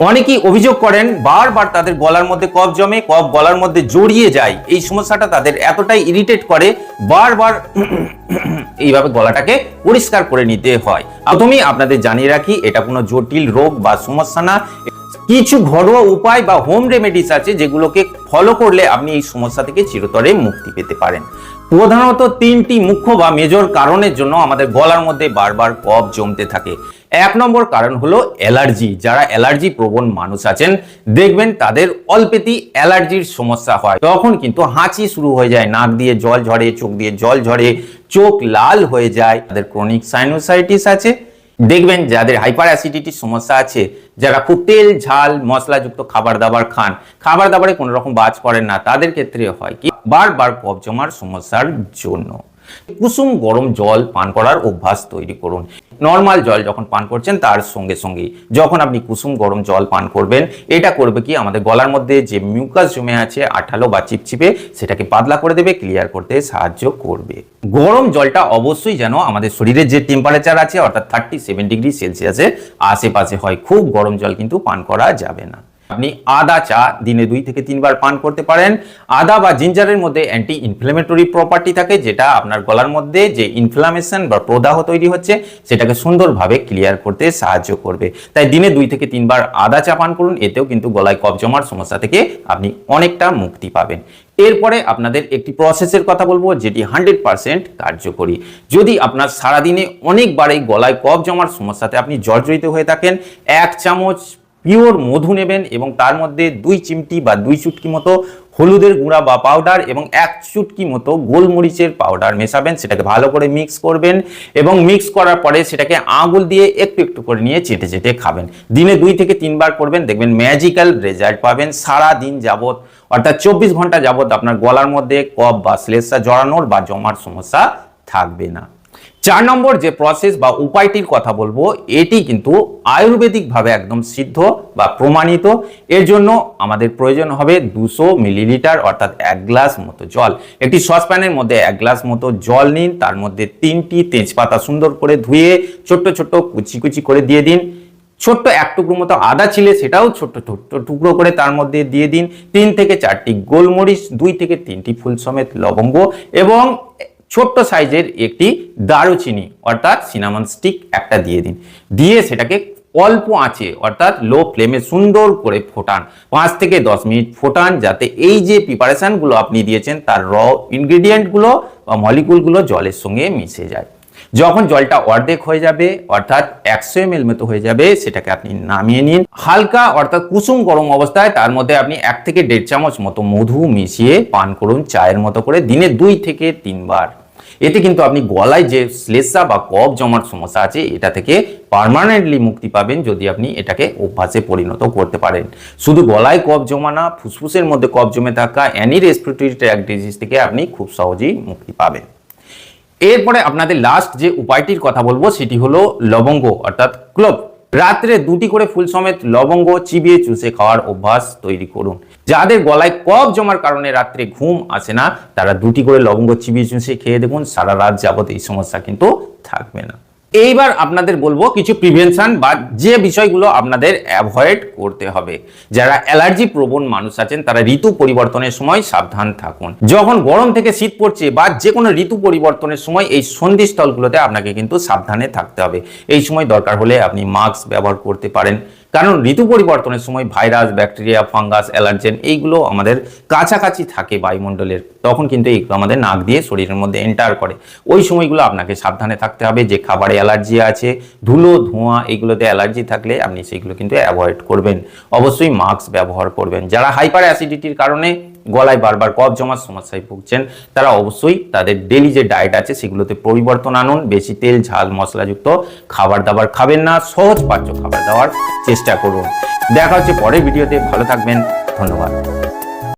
অনেকেই অভিযোগ করেন, বারবার তাদের গলার মধ্যে কফ জমে, কফ গলার মধ্যে জড়িয়ে যায়। এই সমস্যাটা তাদের এতটাই ইরিটেট করে, বারবার এইভাবে গলাটাকে পরিষ্কার করে নিতে হয়। প্রথমেই আপনাদের জানিয়ে রাখি, এটা কোনো জটিল রোগ বা সমস্যা না। কিছু ঘরোয়া উপায় বা হোম রেমেডিস আছে যেগুলোকে ফলো করলে আপনি এই সমস্যা থেকে চিরতরে মুক্তি পেতে পারেন। প্রধানত তিনটি মুখ্য বা মেজর কারণের জন্য আমাদের গলার মধ্যে বারবার কফ জমতে থাকে। এক নম্বর কারণ হলো অ্যালার্জি। যারা অ্যালার্জি প্রবণ মানুষ আছেন, দেখবেন তাদের অল্পেতেই অ্যালার্জির সমস্যা হয়। তখন কিন্তু হাঁচি শুরু হয়ে যায়, নাক দিয়ে জল ঝরে, চোখ দিয়ে জল ঝরে, চোখ লাল হয়ে যায়। তাদের ক্রনিক সাইনোসাইটিস আছে। দেখবেন যাদের হাইপার অ্যাসিডিটির সমস্যা আছে, যারা খুব তেল, ঝাল, মশলাযুক্ত খাবার দাবার খান খাবার দাবারে কোনো রকম বাজ করেন না, তাদের ক্ষেত্রে হয়। কি বারবার কফ জমার সমস্যার জন্য। কুসুম গরম জল পান করার অভ্যাস তৈরি করুন। নর্মাল জল যখন পান করছেন, তার সঙ্গে সঙ্গে যখন আপনি কুসুম গরম জল পান করবেন, এটা করবে কি? আমাদের গলার মধ্যে যে মিউকাস জমে আছে, আঠালো বা চিপচিপে, সেটাকে পাতলা করে দেবে ক্লিয়ার করতে সাহায্য করবে। গরম জলটা অবশ্যই যেন আমাদের শরীরের যে টেম্পারেচার আছে, অর্থাৎ থার্টি সেভেন ডিগ্রি সেলসিয়াসের আশেপাশে হয়। খুব গরম জল কিন্তু পান করা যাবে না। আপনি আদা, চা দিনে দুই থেকে তিনবার পান করতে পারেন। আদা বা জিঞ্জারের মধ্যে অ্যান্টি ইনফ্লেমেটরি প্রপার্টি থাকে, যেটা আপনার গলার মধ্যে যে ইনফ্লামেশন বা প্রদাহ তৈরি হচ্ছে, সেটাকে সুন্দরভাবে ক্লিয়ার করতে সাহায্য করবে। তাই দিনে দুই থেকে তিনবার আদা, চা পান করুন, এতেও কিন্তু গলায় কফ জমার সমস্যা থেকে আপনি অনেকটা মুক্তি পাবেন। এরপরে আপনাদের একটি প্রসেসের কথা বলব, যেটি হান্ড্রেড পার্সেন্ট কার্যকরী। যদি আপনার সারাদিনে অনেকবার এই গলায় কফ জমার সমস্যাতে আপনি জর্জরিত হয়ে থাকেন, এক চামচ পিওর মধু নেবেন এবং তার মধ্যে দুই চিমটি বা দুই চুটকি মতো হলুদের গুঁড়া বা পাউডার এবং এক চুটকি মতো গোলমরিচের পাউডার মেশাবেন, সেটাকে ভালো করে মিক্স করবেন এবং মিক্স করার পরে সেটাকে আঙুল দিয়ে একটু একটু করে নিয়ে চেটে চেটে খাবেন। দিনে দুই থেকে তিনবার করবেন, দেখবেন ম্যাজিক্যাল রেজাল্ট পাবেন। সারা দিন যাবত অর্থাৎ চব্বিশ ঘণ্টা যাবত আপনার গলার মধ্যে কফ বা শ্লেষা জড়ানোর বা জমার সমস্যা থাকবে না। চার নম্বর যে প্রসেস বা উপায়টির কথা বলব, এটি কিন্তু আয়ুর্বেদিক ভাবে একদম সিদ্ধ বা প্রমাণিত। এর জন্য আমাদের প্রয়োজন হবে দুশো মিলিলিটার, অর্থাৎ এক গ্লাস মতো জল। একটি সসপ্যানের মধ্যে এক গ্লাস মতো জল নিন, তার মধ্যে তিনটি তেজপাতা সুন্দর করে ধুয়ে ছোট্ট ছোট্ট কুচি কুচি করে দিয়ে দিন। ছোট্ট এক টুকরো মতো আদা ছিলে, সেটাও ছোট্ট ছোট্ট টুকরো করে তার মধ্যে দিয়ে দিন। তিন থেকে চারটি গোলমরিচ, দুই থেকে তিনটি ফুল সমেত লবঙ্গ এবং ছোট্ট সাইজের একটি দারুচিনি, অর্থাৎ সিনামন স্টিক একটা দিয়ে দিন। দিয়ে সেটাকে অল্প আঁচে, অর্থাৎ লো ফ্লেমে সুন্দর করে ফোটান। পাঁচ থেকে দশ মিনিট ফোটান যাতে এই যে প্রিপারেশনগুলো আপনি দিয়েছেন, তার র ইনগ্রিডিয়েন্টগুলো বা মলিকুলগুলো জলের সঙ্গে মিশে যায়। যখন জলটা অর্ধেক হয়ে যাবে, অর্থাৎ একশো এম এল মতো হয়ে যাবে, সেটাকে আপনি নামিয়ে নিন। হালকা, অর্থাৎ কুসুম গরম অবস্থায় তার মধ্যে আপনি এক থেকে দেড় চামচ মতো মধু মিশিয়ে পান করুন চায়ের মতো করে। দিনে দুই থেকে তিনবার। এতে কিন্তু আপনি গলায় যে শ্লেষা বা কফ জমার সমস্যা আছে, এটা থেকে পার্মানেন্টলি মুক্তি পাবেন যদি আপনি এটাকে অভ্যাসে পরিণত করতে পারেন। শুধু গলায় কফ জমা না, ফুসফুসের মধ্যে কফ জমে থাকা অ্যানি রেসপিরেটরি ট্র্যাক ডিজিজ থেকে আপনি খুব সহজেই মুক্তি পাবেন। এরপরে আপনাদের লাস্ট যে উপায়টির কথা বলব, সেটি হলো লবঙ্গ, অর্থাৎ ক্লোভ রাত্রে দুটি করে ফুল সমেত লবঙ্গ, চিবিয়ে চুষে খাওয়ার অভ্যাস তৈরি করুন। যাদের গলায় কফ জমার কারণে রাত্রে ঘুম আসে না, তারা দুটি করে লবঙ্গ, চিবিয়ে চুষে খেয়ে দেখুন, সারা রাত যাবত এই সমস্যা কিন্তু থাকবে না। এইবার আপনাদের বলব কিছু প্রিভেনশন বা যে বিষয়গুলো আপনাদের অ্যাভয়েড করতে হবে। যারা অ্যালার্জি প্রবণ মানুষ আছেন, তারা ঋতু পরিবর্তনের সময় সাবধান থাকুন। যখন গরম থেকে শীত পড়ছে বা যে কোনো ঋতু পরিবর্তনের সময় এই সন্ধিস্থলগুলোতে আপনাকে কিন্তু সাবধানে থাকতে হবে। এই সময় দরকার হলে আপনি মাস্ক ব্যবহার করতে পারেন। কারণ ঋতু পরিবর্তনের সময় ভাইরাস, ব্যাকটেরিয়া, ফাঙ্গাস, অ্যালার্জেন এইগুলো আমাদের কাছাকাছি থাকে বায়ুমণ্ডলের। তখন কিন্তু এইগুলো আমাদের নাক দিয়ে শরীরের মধ্যে এন্টার করে। ওই সময়গুলো আপনাকে সাবধানে থাকতে হবে যে খাবারে অ্যালার্জি আছে, ধুলো, ধোঁয়া এগুলোতে অ্যালার্জি থাকলে আপনি সেইগুলো কিন্তু অ্যাভয়েড করবেন। অবশ্যই মাস্ক ব্যবহার করবেন। যারা হাইপার অ্যাসিডিটির কারণে গলায় বারবার কফ জমার সমস্যায় ভুগছেন, তারা অবশ্যই তাদের ডেলি যে ডায়েট আছে সেগুলোতে পরিবর্তন আনুন। বেশি তেল, ঝাল, মশলাযুক্ত খাবার দাবার খাবেন না। সহজ পাচ্য খাবার দাবার চেষ্টা করুন। দেখা হচ্ছে পরের ভিডিওতে। ভালো থাকবেন। ধন্যবাদ।